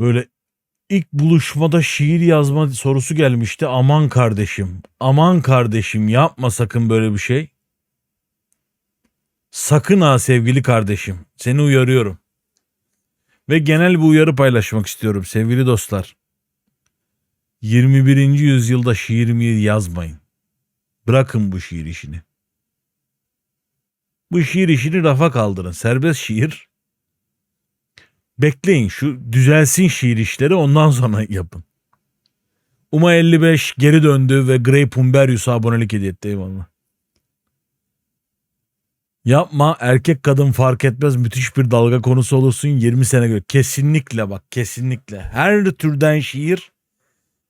Böyle ilk buluşmada şiir yazma sorusu gelmişti. Aman kardeşim, aman kardeşim yapma sakın böyle bir şey. Sakın ha sevgili kardeşim. Seni uyarıyorum. Ve genel bir uyarı paylaşmak istiyorum sevgili dostlar. 21. yüzyılda şiir mi yazmayın. Bırakın bu şiir işini. Bu şiir işini rafa kaldırın. Serbest şiir. Bekleyin şu düzelsin şiir işleri ondan sonra yapın. Uma 55 geri döndü ve Grey Pumberius'a abonelik hediye etti eyvallah. Yapma erkek kadın fark etmez müthiş bir dalga konusu olursun 20 sene göre. Kesinlikle bak kesinlikle. Her türden şiir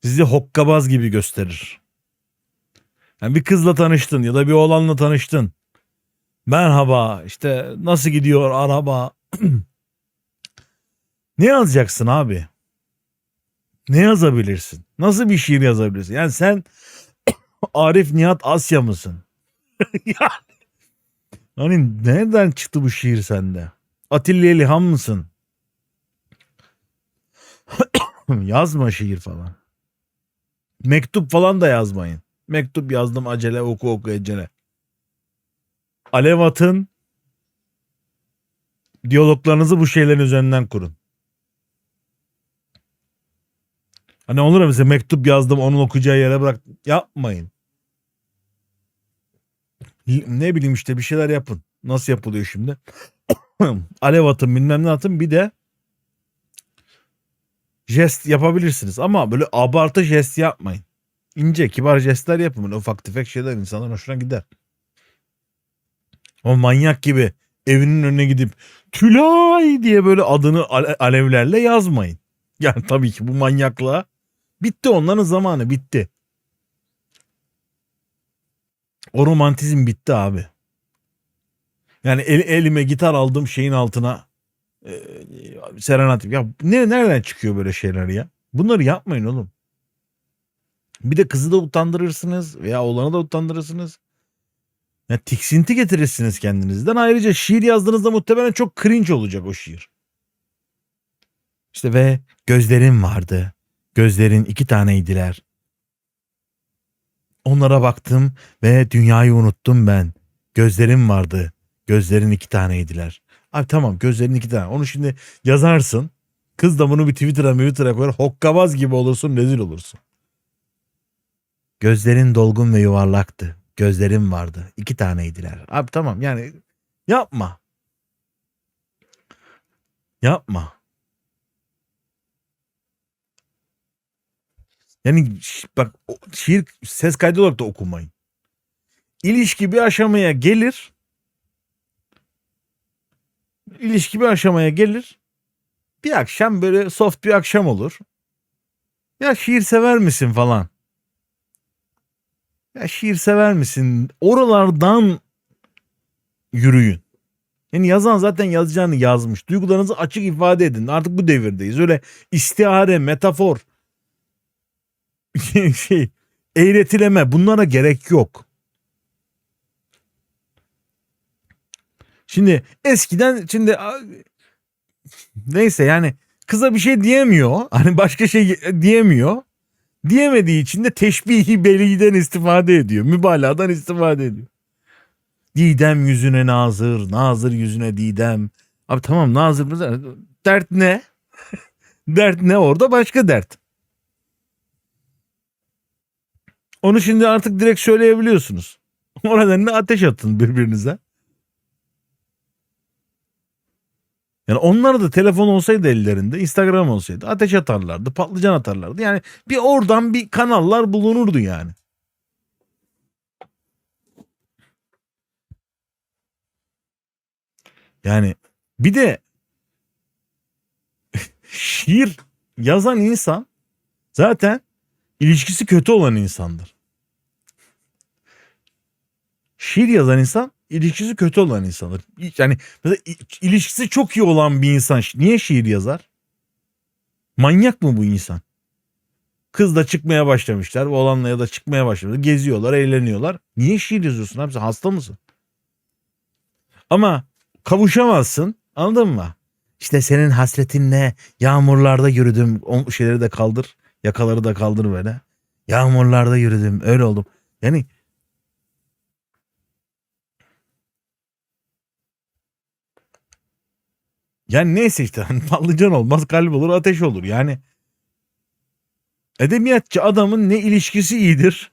sizi hokkabaz gibi gösterir. Yani bir kızla tanıştın ya da bir oğlanla tanıştın. Merhaba işte nasıl gidiyor araba? ne yazacaksın abi? Ne yazabilirsin? Nasıl bir şiir yazabilirsin? Yani sen Arif Nihat Asya mısın? yani, hani nereden çıktı bu şiir sende? Atilla İlhan mısın? Yazma şiir falan. Mektup falan da yazmayın. Mektup yazdım acele oku oku ecele. Alev atın. Diyaloglarınızı bu şeylerin üzerinden kurun. Hani olur ya mesela mektup yazdım onun okuyacağı yere bırak. Yapmayın. Ne bileyim işte bir şeyler yapın. Nasıl yapılıyor şimdi? Alev atın bilmem ne atın bir de jest yapabilirsiniz ama böyle abartı jest yapmayın. İnce kibar jestler yapın. Böyle ufak tefek şeyler insanların hoşuna gider. O manyak gibi evinin önüne gidip Tülay diye böyle adını ale- alevlerle yazmayın. Yani tabii ki bu manyaklığa bitti onların zamanı bitti. O romantizm bitti abi. Yani el- elime gitar aldım şeyin altına e, serenat. Ya ne nereden çıkıyor böyle şeyler ya? Bunları yapmayın oğlum. Bir de kızı da utandırırsınız veya oğlanı da utandırırsınız. Ya tiksinti getirirsiniz kendinizden. Ayrıca şiir yazdığınızda muhtemelen çok cringe olacak o şiir. İşte ve gözlerim vardı. Gözlerin iki taneydiler. Onlara baktım ve dünyayı unuttum ben. Gözlerim vardı. Gözlerin iki taneydiler. Abi tamam gözlerin iki tane. Onu şimdi yazarsın. Kız da bunu bir Twitter'a Twitter'a koyar. Hokkabaz gibi olursun rezil olursun. Gözlerin dolgun ve yuvarlaktı. Gözlerim vardı. İki taneydiler. Abi tamam yani yapma. Yapma. Yani bak şiir ses kaydı olarak da okumayın. İlişki bir aşamaya gelir. İlişki bir aşamaya gelir. Bir akşam böyle soft bir akşam olur. Ya şiir sever misin falan. Ya şiir sever misin? Oralardan yürüyün. Yani yazan zaten yazacağını yazmış. Duygularınızı açık ifade edin. Artık bu devirdeyiz. Öyle istihare, metafor, şey, eğretileme bunlara gerek yok. Şimdi eskiden şimdi neyse yani kıza bir şey diyemiyor. Hani başka şey diyemiyor. Diyemediği için de teşbihi beliden istifade ediyor. Mübalağadan istifade ediyor. Didem yüzüne nazır, nazır yüzüne didem. Abi tamam nazır dert ne? dert ne orada başka dert. Onu şimdi artık direkt söyleyebiliyorsunuz. O nedenle ateş atın birbirinize. Yani onlar da telefon olsaydı ellerinde, Instagram olsaydı ateş atarlardı, patlıcan atarlardı. Yani bir oradan bir kanallar bulunurdu yani. Yani bir de şiir yazan insan zaten ilişkisi kötü olan insandır. Şiir yazan insan ilişkisi kötü olan insandır. Yani mesela ilişkisi çok iyi olan bir insan niye şiir yazar? Manyak mı bu insan? Kızla çıkmaya başlamışlar. Oğlanla ya da çıkmaya başlamışlar. Geziyorlar, eğleniyorlar. Niye şiir yazıyorsun abi? Sen hasta mısın? Ama kavuşamazsın. Anladın mı? İşte senin hasretinle yağmurlarda yürüdüm. O şeyleri de kaldır. Yakaları da kaldır böyle. Yağmurlarda yürüdüm. Öyle oldum. Yani yani neyse işte hani patlıcan olmaz kalp olur ateş olur. Yani edebiyatçı adamın ne ilişkisi iyidir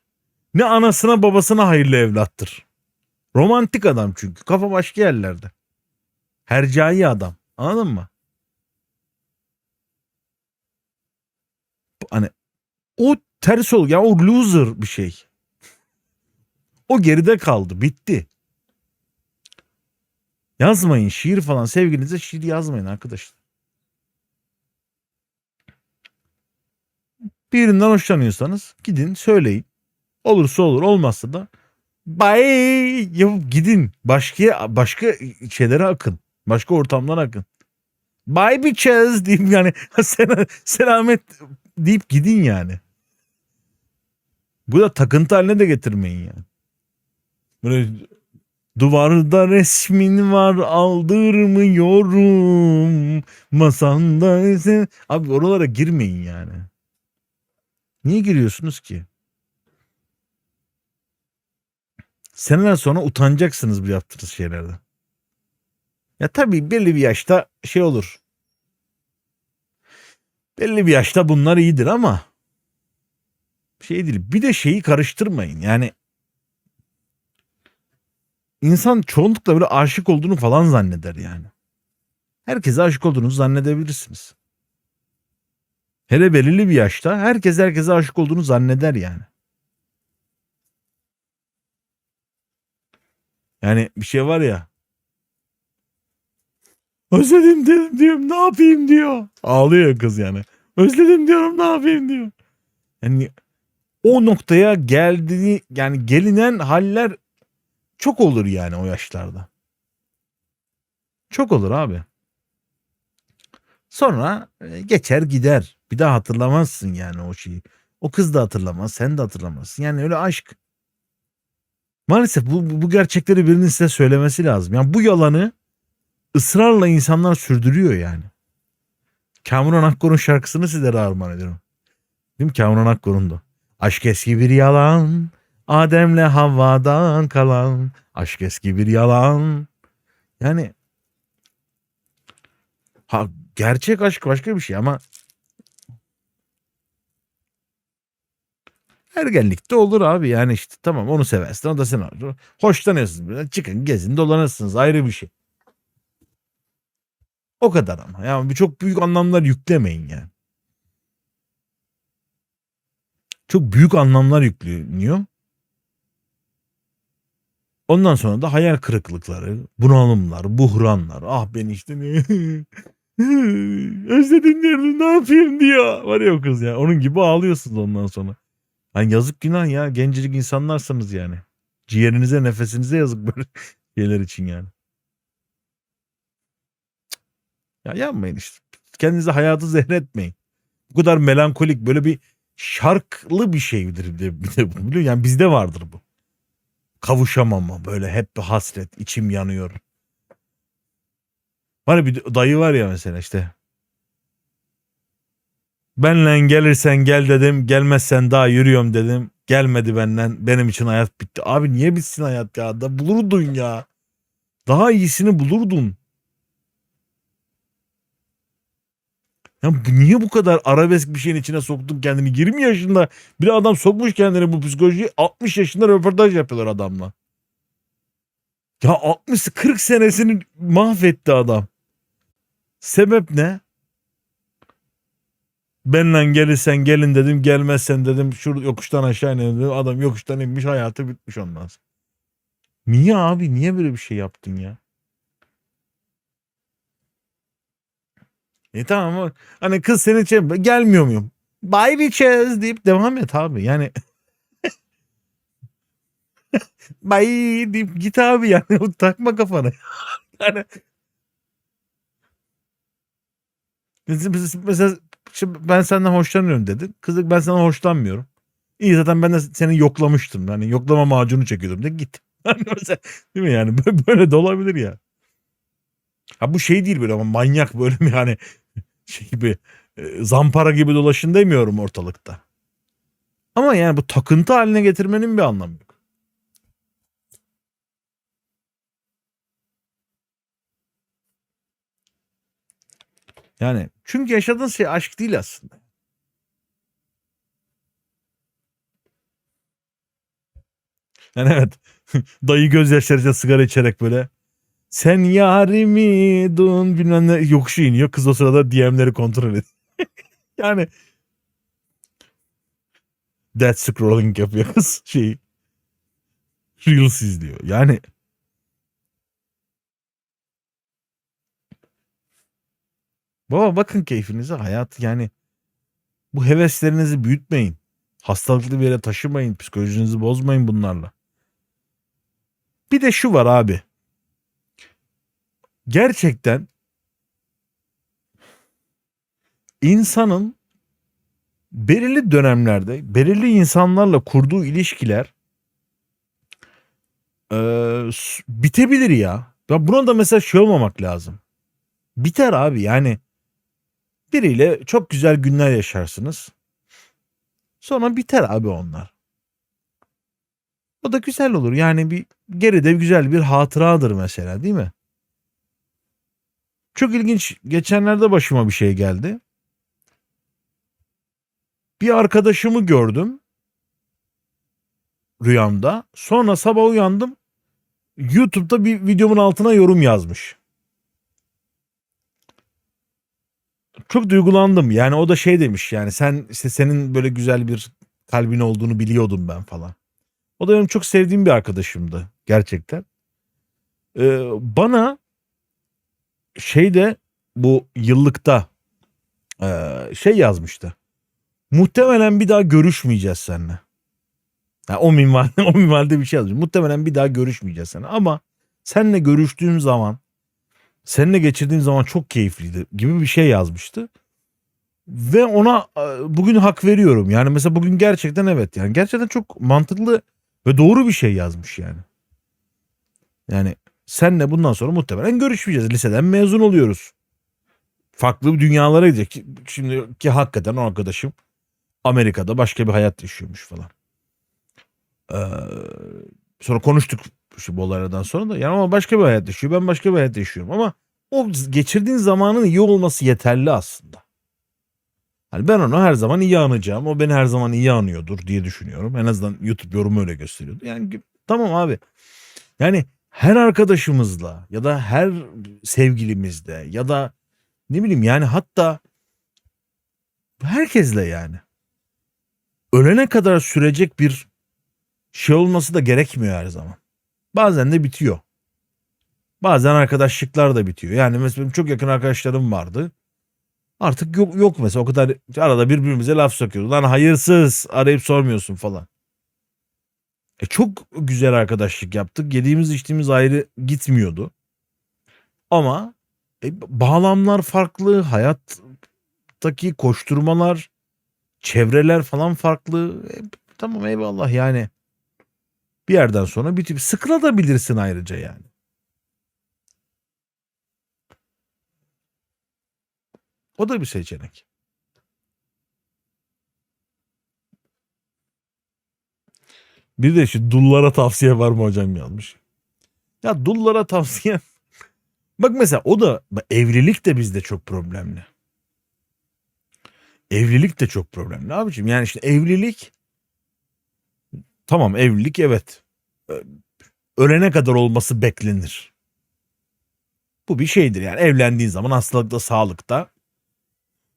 ne anasına babasına hayırlı evlattır. Romantik adam çünkü. Kafa başka yerlerde. Hercai adam. Anladın mı? Hani o ters ol ya o loser bir şey. O geride kaldı. Bitti. Yazmayın şiir falan sevgilinize şiir yazmayın arkadaşlar. Birinden hoşlanıyorsanız gidin söyleyin. Olursa olur olmazsa da Bye yapıp gidin. Başka başka şeylere akın. Başka ortamlara akın. Bye bitches diyeyim yani. Sel selamet deyip gidin yani. Bu da takıntı haline de getirmeyin yani. Böyle duvarda resmin var aldırmıyorum. Masanda sen... Abi oralara girmeyin yani. Niye giriyorsunuz ki? Seneler sonra utanacaksınız bu yaptığınız şeylerden. Ya tabii belli bir yaşta şey olur. Belli bir yaşta bunlar iyidir ama şey değil. Bir de şeyi karıştırmayın. Yani insan çoğunlukla böyle aşık olduğunu falan zanneder yani. Herkese aşık olduğunuzu zannedebilirsiniz. Hele belirli bir yaşta herkes herkese aşık olduğunu zanneder yani. Yani bir şey var ya. Özledim dedim diyorum ne yapayım diyor. Ağlıyor kız yani. Özledim diyorum ne yapayım diyor. Yani o noktaya geldiğini yani gelinen haller çok olur yani o yaşlarda. Çok olur abi. Sonra e, geçer gider. Bir daha hatırlamazsın yani o şeyi. O kız da hatırlamaz, sen de hatırlamazsın. Yani öyle aşk. Maalesef bu, bu gerçekleri birinin size söylemesi lazım. Yani bu yalanı ısrarla insanlar sürdürüyor yani. Kamuran Akkor'un şarkısını sizlere armağan ediyorum. Değil mi Kamuran Akkor'un da. Aşk eski bir yalan, Adem'le Havva'dan kalan. Aşk eski bir yalan. Yani ha, gerçek aşk başka bir şey ama ergenlikte olur abi yani işte tamam onu seversin o da sen olur. Hoşlanıyorsunuz böyle çıkın gezin dolanırsınız ayrı bir şey. O kadar ama yani çok büyük anlamlar yüklemeyin yani. Çok büyük anlamlar yükleniyor. Ondan sonra da hayal kırıklıkları, bunalımlar, buhranlar. Ah ben işte ne özledim diyorum ne yapayım diyor. Var ya o kız ya. Onun gibi ağlıyorsunuz ondan sonra. Hani yazık günah ya. Gencecik insanlarsınız yani. Ciğerinize nefesinize yazık böyle şeyler için yani. Ya yapmayın işte. Kendinize hayatı zehretmeyin. Bu kadar melankolik böyle bir şarklı bir şeydir bir de, bir de bu biliyor yani bizde vardır bu. Kavuşamama böyle hep bir hasret içim yanıyor. Var ya bir dayı var ya mesela işte. Benle gelirsen gel dedim. Gelmezsen daha yürüyorum dedim. Gelmedi benden. Benim için hayat bitti. Abi niye bitsin hayat ya? Da bulurdun ya. Daha iyisini bulurdun. Ya niye bu kadar arabesk bir şeyin içine soktun kendini? 20 yaşında bir adam sokmuş kendini bu psikolojiyi. 60 yaşında röportaj yapıyorlar adamla. Ya 60 40 senesini mahvetti adam. Sebep ne? Benle gelirsen gelin dedim. Gelmezsen dedim şu yokuştan aşağı inelim dedim. Adam yokuştan inmiş hayatı bitmiş ondan sonra. Niye abi? Niye böyle bir şey yaptın ya? E tamam ama hani kız senin için gelmiyor muyum? Bye bitches deyip devam et abi. Yani bye deyip git abi yani takma kafana. yani Mesela, ben senden hoşlanıyorum dedin. Kızı ben sana hoşlanmıyorum. İyi zaten ben de seni yoklamıştım. Yani yoklama macunu çekiyordum de git. Hani Değil mi yani böyle de olabilir ya. Ha bu şey değil böyle ama manyak böyle mi yani şey gibi e, zampara gibi dolaşın demiyorum ortalıkta. Ama yani bu takıntı haline getirmenin bir anlamı yok. Yani çünkü yaşadığın şey aşk değil aslında. Yani evet. Dayı gözyaşlarıyla sigara içerek böyle. Sen yarimi dun bilmem ne yokuşu iniyor. Kız o sırada DM'leri kontrol ediyor. yani dead scrolling yapıyor kız şeyi. Reels izliyor. Yani Baba bakın keyfinize hayat yani bu heveslerinizi büyütmeyin. Hastalıklı bir yere taşımayın. Psikolojinizi bozmayın bunlarla. Bir de şu var abi. Gerçekten insanın belirli dönemlerde belirli insanlarla kurduğu ilişkiler s- bitebilir ya. Ya buna da mesela şey olmamak lazım. Biter abi yani biriyle çok güzel günler yaşarsınız. Sonra biter abi onlar. O da güzel olur. Yani bir geride güzel bir hatıradır mesela değil mi? Çok ilginç. Geçenlerde başıma bir şey geldi. Bir arkadaşımı gördüm rüyamda. Sonra sabah uyandım. YouTube'da bir videomun altına yorum yazmış. Çok duygulandım. Yani o da şey demiş yani sen işte senin böyle güzel bir kalbin olduğunu biliyordum ben falan. O da benim çok sevdiğim bir arkadaşımdı gerçekten. Ee, bana şeyde bu yıllıkta eee, şey yazmıştı. Muhtemelen bir daha görüşmeyeceğiz seninle. Yani o minval o minvalde bir şey yazmış. Muhtemelen bir daha görüşmeyeceğiz seninle ama seninle görüştüğüm zaman seninle geçirdiğim zaman çok keyifliydi gibi bir şey yazmıştı. Ve ona e, bugün hak veriyorum. Yani mesela bugün gerçekten evet yani gerçekten çok mantıklı ve doğru bir şey yazmış yani. Yani senle bundan sonra muhtemelen görüşmeyeceğiz. Liseden mezun oluyoruz. Farklı dünyalara gidecek. Şimdi ki hakikaten o arkadaşım Amerika'da başka bir hayat yaşıyormuş falan. Ee, sonra konuştuk şu olaylardan sonra da. Yani ama başka bir hayat yaşıyor. Ben başka bir hayat yaşıyorum. Ama o geçirdiğin zamanın iyi olması yeterli aslında. Hani ben onu her zaman iyi anacağım. O beni her zaman iyi anıyordur diye düşünüyorum. En azından YouTube yorumu öyle gösteriyordu. Yani tamam abi. Yani her arkadaşımızla ya da her sevgilimizle ya da ne bileyim yani hatta herkesle yani ölene kadar sürecek bir şey olması da gerekmiyor her zaman. Bazen de bitiyor. Bazen arkadaşlıklar da bitiyor. Yani mesela çok yakın arkadaşlarım vardı. Artık yok, yok mesela o kadar arada birbirimize laf sokuyoruz. Lan hayırsız arayıp sormuyorsun falan. E çok güzel arkadaşlık yaptık. Yediğimiz içtiğimiz ayrı gitmiyordu. Ama e, bağlamlar farklı, hayattaki koşturmalar, çevreler falan farklı. E, tamam eyvallah yani. Bir yerden sonra bitip sıkılabilirsin ayrıca yani. O da bir seçenek. Bir de şu dullara tavsiye var mı hocam yazmış. Ya dullara tavsiye. Bak mesela o da evlilik de bizde çok problemli. Evlilik de çok problemli abicim. Yani işte evlilik tamam evlilik evet. Ölene kadar olması beklenir. Bu bir şeydir yani evlendiğin zaman hastalıkta, sağlıkta,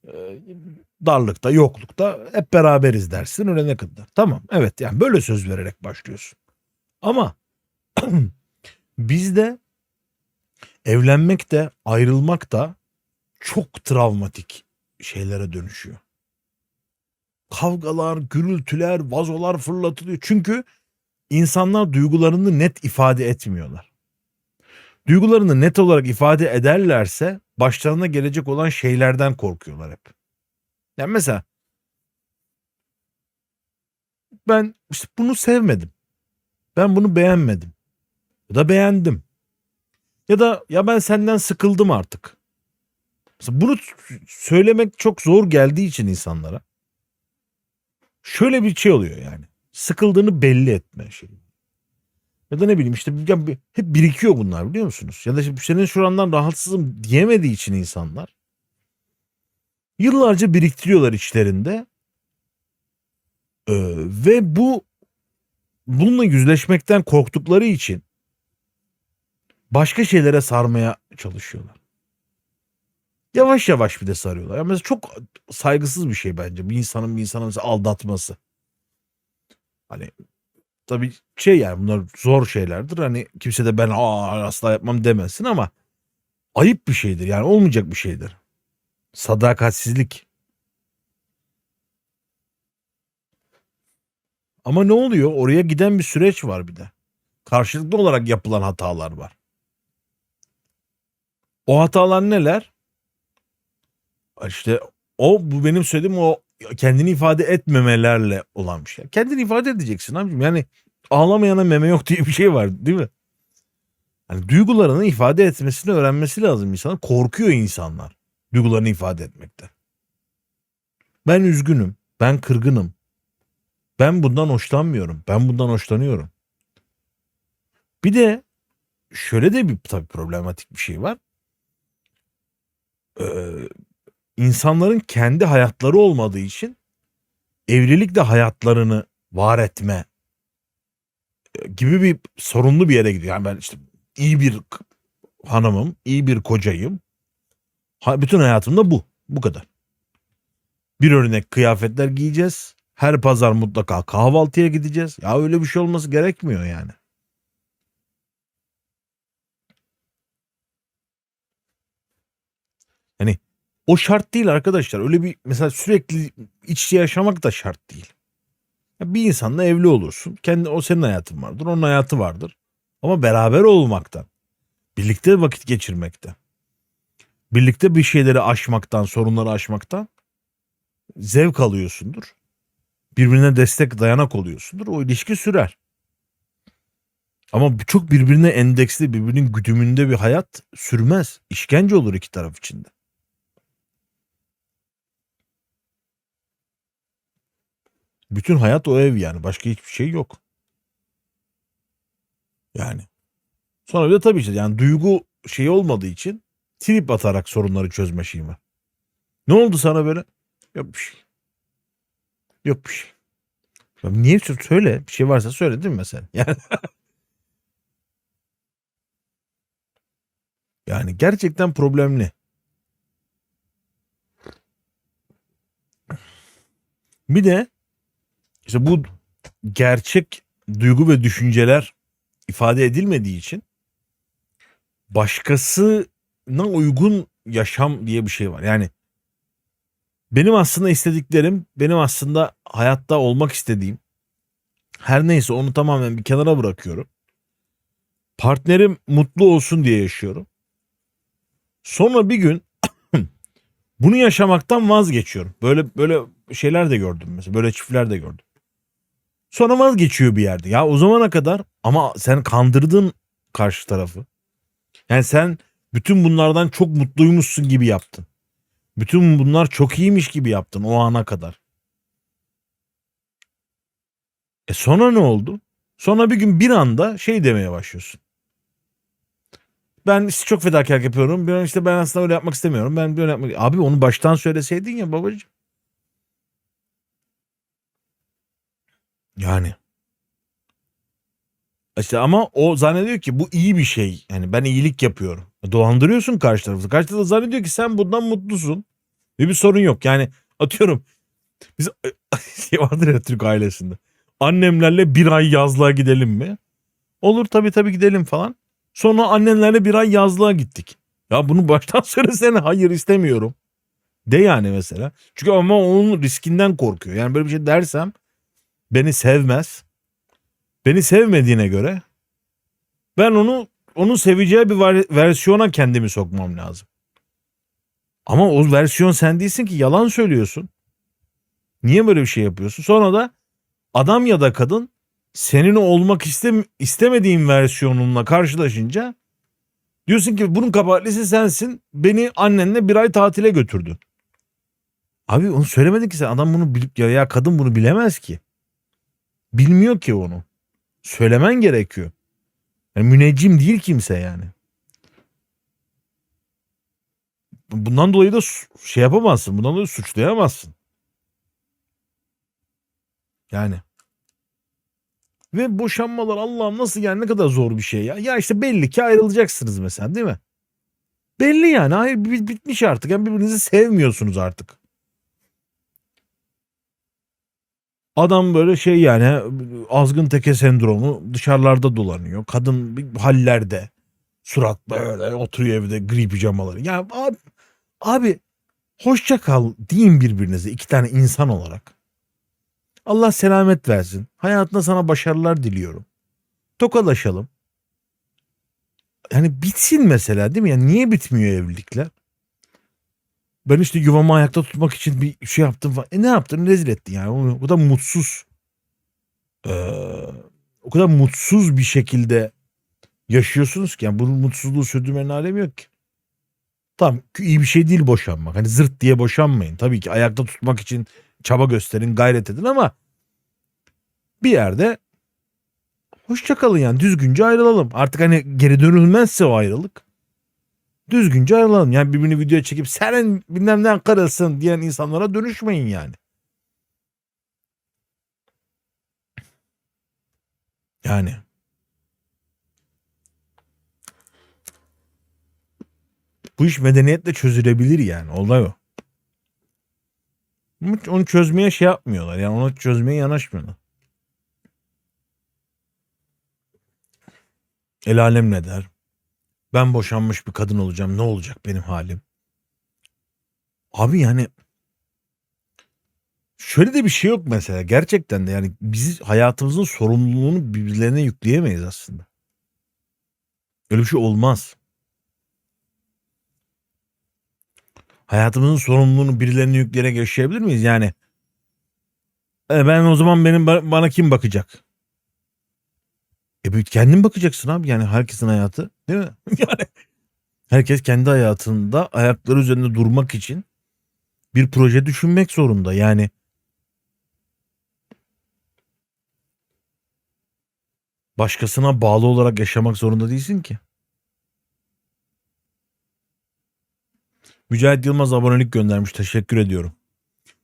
e, darlıkta, yoklukta hep beraberiz dersin ölene kadar. Tamam evet yani böyle söz vererek başlıyorsun. Ama bizde evlenmek de ayrılmak da çok travmatik şeylere dönüşüyor. Kavgalar, gürültüler, vazolar fırlatılıyor. Çünkü insanlar duygularını net ifade etmiyorlar. Duygularını net olarak ifade ederlerse başlarına gelecek olan şeylerden korkuyorlar hep. Yani mesela ben işte bunu sevmedim. Ben bunu beğenmedim. Ya da beğendim. Ya da ya ben senden sıkıldım artık. Mesela bunu söylemek çok zor geldiği için insanlara. Şöyle bir şey oluyor yani. Sıkıldığını belli etme şeyi. Ya da ne bileyim işte ya hep birikiyor bunlar biliyor musunuz? Ya da işte senin şurandan rahatsızım diyemediği için insanlar yıllarca biriktiriyorlar içlerinde. Ee, ve bu bununla yüzleşmekten korktukları için başka şeylere sarmaya çalışıyorlar. Yavaş yavaş bir de sarıyorlar. Yani mesela çok saygısız bir şey bence bir insanın bir insanı aldatması. Hani tabii şey yani bunlar zor şeylerdir. Hani kimse de ben asla yapmam demesin ama ayıp bir şeydir. Yani olmayacak bir şeydir. Sadakatsizlik. Ama ne oluyor? Oraya giden bir süreç var bir de. Karşılıklı olarak yapılan hatalar var. O hatalar neler? İşte o bu benim söylediğim o kendini ifade etmemelerle olan bir şey. Kendini ifade edeceksin abicim. Yani ağlamayana meme yok diye bir şey var değil mi? Hani duygularını ifade etmesini öğrenmesi lazım insan. Korkuyor insanlar duygularını ifade etmekte. Ben üzgünüm. Ben kırgınım. Ben bundan hoşlanmıyorum. Ben bundan hoşlanıyorum. Bir de şöyle de bir tabii problematik bir şey var. Ee, insanların kendi hayatları olmadığı için evlilik de hayatlarını var etme e, gibi bir sorunlu bir yere gidiyor. Yani ben işte iyi bir hanımım, iyi bir kocayım. Bütün hayatımda bu. Bu kadar. Bir örnek kıyafetler giyeceğiz. Her pazar mutlaka kahvaltıya gideceğiz. Ya öyle bir şey olması gerekmiyor yani. Hani o şart değil arkadaşlar. Öyle bir mesela sürekli iç yaşamak da şart değil. Bir insanla evli olursun. Kendi o senin hayatın vardır, onun hayatı vardır. Ama beraber olmaktan, birlikte vakit geçirmekten, birlikte bir şeyleri aşmaktan, sorunları aşmaktan zevk alıyorsundur. Birbirine destek, dayanak oluyorsundur. O ilişki sürer. Ama çok birbirine endeksli, birbirinin güdümünde bir hayat sürmez. İşkence olur iki taraf içinde. Bütün hayat o ev yani. Başka hiçbir şey yok. Yani. Sonra bir de tabii işte yani duygu şey olmadığı için trip atarak sorunları çözme şeyi var. Ne oldu sana böyle? Yok bir şey. Yok bir şey. Ya niye sö- söyle? Bir şey varsa söyle değil mi mesela? Yani yani gerçekten problemli. Bir de işte bu gerçek duygu ve düşünceler ifade edilmediği için başkasına uygun yaşam diye bir şey var. Yani benim aslında istediklerim, benim aslında hayatta olmak istediğim her neyse onu tamamen bir kenara bırakıyorum. Partnerim mutlu olsun diye yaşıyorum. Sonra bir gün bunu yaşamaktan vazgeçiyorum. Böyle böyle şeyler de gördüm mesela. Böyle çiftler de gördüm. Sonra vazgeçiyor bir yerde. Ya o zamana kadar ama sen kandırdın karşı tarafı. Yani sen bütün bunlardan çok mutluymuşsun gibi yaptın. Bütün bunlar çok iyiymiş gibi yaptın o ana kadar. E sonra ne oldu? Sonra bir gün bir anda şey demeye başlıyorsun. Ben çok fedakarlık yapıyorum. Ben işte ben aslında öyle yapmak istemiyorum. Ben böyle yapmak... Abi onu baştan söyleseydin ya babacığım. Yani. İşte ama o zannediyor ki bu iyi bir şey. Yani ben iyilik yapıyorum. Dolandırıyorsun karşı tarafı. Karşı tarafı zannediyor ki sen bundan mutlusun. Ve bir sorun yok. Yani atıyorum biz şey vardır ya Türk ailesinde. Annemlerle bir ay yazlığa gidelim mi? Olur tabii tabii gidelim falan. Sonra annenlerle bir ay yazlığa gittik. Ya bunu baştan söylesene hayır istemiyorum. De yani mesela. Çünkü ama onun riskinden korkuyor. Yani böyle bir şey dersem beni sevmez. Beni sevmediğine göre ben onu onun seveceği bir versiyona kendimi sokmam lazım. Ama o versiyon sen değilsin ki yalan söylüyorsun. Niye böyle bir şey yapıyorsun? Sonra da adam ya da kadın senin olmak istem istemediğin versiyonunla karşılaşınca Diyorsun ki bunun kabahatlisi sensin. Beni annenle bir ay tatile götürdün. Abi onu söylemedin ki sen. Adam bunu bilip ya, ya kadın bunu bilemez ki. Bilmiyor ki onu. Söylemen gerekiyor. Yani müneccim değil kimse yani. Bundan dolayı da şey yapamazsın. Bundan dolayı suçlayamazsın. Yani. Ve boşanmalar Allah'ım nasıl yani ne kadar zor bir şey ya. Ya işte belli ki ayrılacaksınız mesela değil mi? Belli yani. Hayır bi- bitmiş artık. Yani birbirinizi sevmiyorsunuz artık. Adam böyle şey yani azgın teke sendromu dışarılarda dolanıyor. Kadın bir hallerde. Surat böyle oturuyor evde gri pijamaları. Ya abi, abi hoşça kal deyin birbirinize iki tane insan olarak. Allah selamet versin. Hayatında sana başarılar diliyorum. Tokalaşalım. Yani bitsin mesela değil mi? Yani niye bitmiyor evlilikler? Ben işte yuvamı ayakta tutmak için bir şey yaptım falan. E ne yaptın? Rezil ettin yani. O, o kadar mutsuz. Ee, o kadar mutsuz bir şekilde yaşıyorsunuz ki. Yani bunun mutsuzluğu sürdürmenin alemi yok ki. Tamam iyi bir şey değil boşanmak. Hani zırt diye boşanmayın. Tabii ki ayakta tutmak için çaba gösterin, gayret edin ama bir yerde hoşça kalın yani düzgünce ayrılalım. Artık hani geri dönülmezse o ayrılık düzgünce ayrılalım. Yani birbirini videoya çekip senin bilmem ne karısın diyen insanlara dönüşmeyin yani. Yani. Bu iş medeniyetle çözülebilir yani. Olay o. Onu çözmeye şey yapmıyorlar. Yani onu çözmeye yanaşmıyorlar. El alem ne der? Ben boşanmış bir kadın olacağım. Ne olacak benim halim? Abi yani şöyle de bir şey yok mesela. Gerçekten de yani biz hayatımızın sorumluluğunu birbirlerine yükleyemeyiz aslında. Öyle bir şey olmaz. Hayatımızın sorumluluğunu birilerine yükleyerek yaşayabilir miyiz? Yani e, ben o zaman benim ba- bana kim bakacak? E bir kendin bakacaksın abi yani herkesin hayatı değil mi? Yani herkes kendi hayatında ayakları üzerinde durmak için bir proje düşünmek zorunda. Yani başkasına bağlı olarak yaşamak zorunda değilsin ki. Mücahit Yılmaz abonelik göndermiş. Teşekkür ediyorum.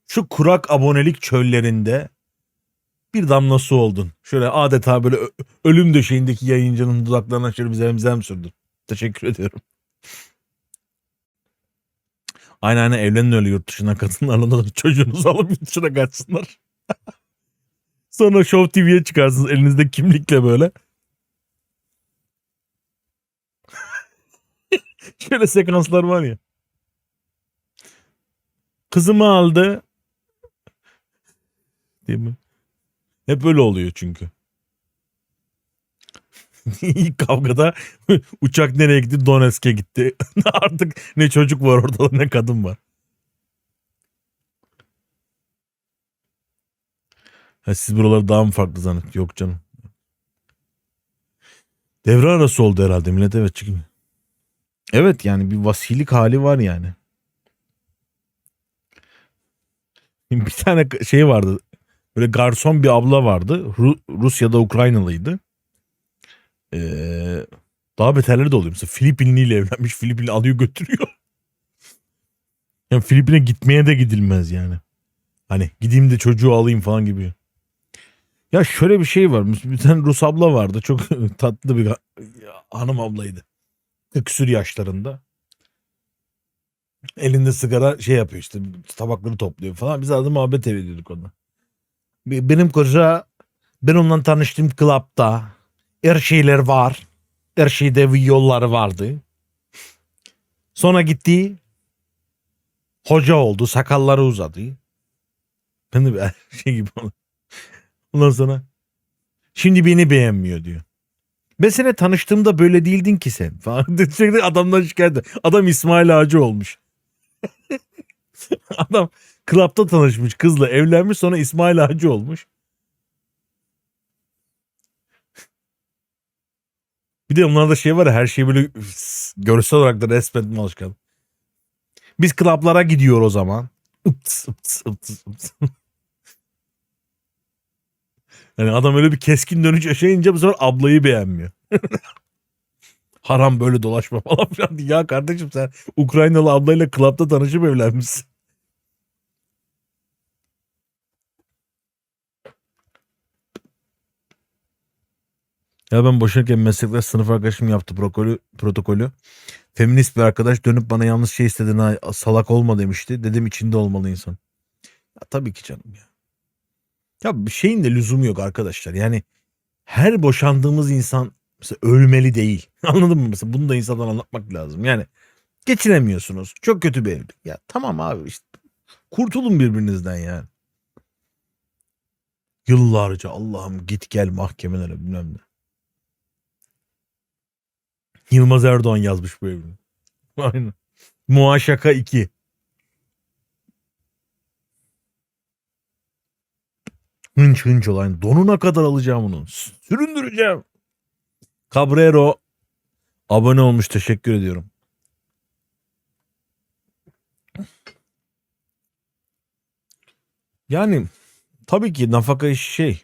Şu kurak abonelik çöllerinde bir damla su oldun. Şöyle adeta böyle ölüm döşeğindeki yayıncının dudaklarına şöyle bir zemzem sürdün. Teşekkür ediyorum. Aynen aynen evlenin öyle yurt dışına kadınlarla da çocuğunuzu alıp yurt dışına kaçsınlar. Sonra Show TV'ye çıkarsınız elinizde kimlikle böyle. Şöyle sekanslar var ya. Kızımı aldı. Değil mi? Hep öyle oluyor çünkü. İlk kavgada uçak nereye gitti? Donetsk'e gitti. Artık ne çocuk var orada ne kadın var. Ha, siz buraları daha mı farklı zannet? Yok canım. Devre arası oldu herhalde millet evet çıkın. Evet yani bir vasilik hali var yani. Bir tane şey vardı. Böyle garson bir abla vardı. Ru- Rusya'da Ukraynalıydı. Ee, daha beterleri de oluyor. Mesela Filipinliyle evlenmiş. Filipinli alıyor götürüyor. Yani Filipin'e gitmeye de gidilmez yani. Hani gideyim de çocuğu alayım falan gibi. Ya şöyle bir şey var. Bir tane Rus abla vardı. Çok tatlı bir hanım ablaydı. 40 küsür yaşlarında. Elinde sigara şey yapıyor işte tabakları topluyor falan. Biz arada muhabbet ediyorduk onunla. Be- Benim koca ben onunla tanıştığım klapta her şeyler var. Her şeyde yolları vardı. Sonra gitti. Hoca oldu. Sakalları uzadı. Ben de bir şey gibi. Ondan sonra şimdi beni beğenmiyor diyor. Ben seninle tanıştığımda böyle değildin ki sen. Falan. Adamdan şikayet. Adam İsmail Ağacı olmuş. Adam klapta tanışmış kızla evlenmiş sonra İsmail Ağacı olmuş. Bir de onlarda şey var ya her şey böyle görsel olarak da resmetme alışkan. Biz klaplara gidiyor o zaman. Ups, ups, ups, ups. Yani adam öyle bir keskin dönüş yaşayınca bu sefer ablayı beğenmiyor. Haram böyle dolaşma falan filan. Ya kardeşim sen Ukraynalı ablayla klapta tanışıp evlenmişsin. Ya ben boşanırken meslekler sınıf arkadaşım yaptı protokolü, protokolü. Feminist bir arkadaş dönüp bana yanlış şey istedin salak olma demişti. Dedim içinde olmalı insan. Ya tabii ki canım ya. Ya bir şeyin de lüzumu yok arkadaşlar. Yani her boşandığımız insan mesela ölmeli değil. Anladın mı? Mesela bunu da insanlara anlatmak lazım. Yani geçinemiyorsunuz. Çok kötü bir evlilik. Ya tamam abi işte kurtulun birbirinizden yani. Yıllarca Allah'ım git gel mahkemelere bilmem ne. Yılmaz Erdoğan yazmış bu evliliği. Aynen. Muaşaka 2. Hınç hınç olan donuna kadar alacağım onu. Süründüreceğim. Cabrero abone olmuş teşekkür ediyorum. Yani tabii ki nafaka şey.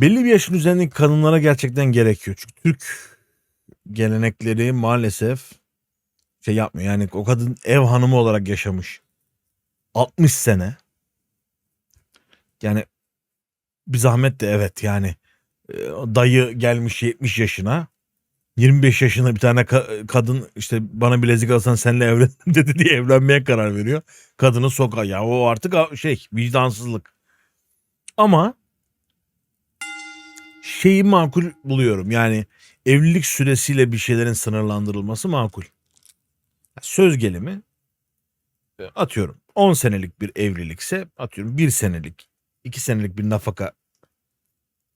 Belli bir yaşın üzerindeki kadınlara gerçekten gerekiyor. Çünkü Türk gelenekleri maalesef şey yapmıyor. Yani o kadın ev hanımı olarak yaşamış. 60 sene. Yani bir zahmet de evet yani e, dayı gelmiş 70 yaşına 25 yaşında bir tane ka- kadın işte bana bilezik alsan seninle evlen dedi diye evlenmeye karar veriyor. Kadını sokağa ya o artık şey vicdansızlık. Ama şeyi makul buluyorum yani evlilik süresiyle bir şeylerin sınırlandırılması makul. Söz gelimi atıyorum 10 senelik bir evlilikse atıyorum 1 senelik 2 senelik bir nafaka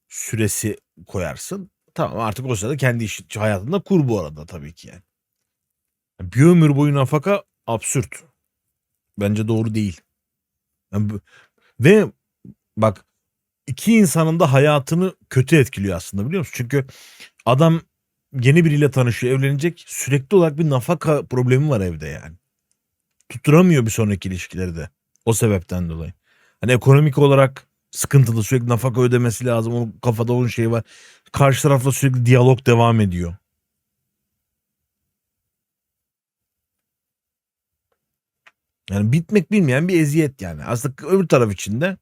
süresi koyarsın. Tamam artık o sırada kendi iş hayatında kur bu arada tabii ki yani. Bir ömür boyu nafaka absürt. Bence doğru değil. Yani ve bak iki insanın da hayatını kötü etkiliyor aslında biliyor musun? Çünkü adam yeni biriyle tanışıyor, evlenecek. Sürekli olarak bir nafaka problemi var evde yani. Tutturamıyor bir sonraki ilişkileri de. O sebepten dolayı. Hani ekonomik olarak sıkıntılı sürekli nafaka ödemesi lazım. Onun kafada onun şeyi var. Karşı tarafla sürekli diyalog devam ediyor. Yani bitmek bilmeyen bir eziyet yani. Aslında öbür taraf için de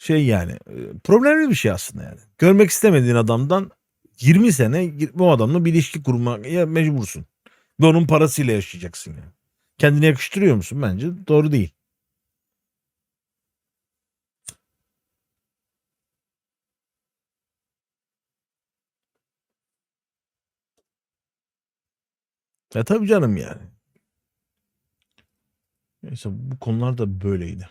şey yani e, problemli bir şey aslında yani. Görmek istemediğin adamdan 20 sene bu adamla bir ilişki kurmaya mecbursun. Ve onun parasıyla yaşayacaksın yani. Kendine yakıştırıyor musun? Bence doğru değil. Ya tabii canım yani. Neyse bu konular da böyleydi.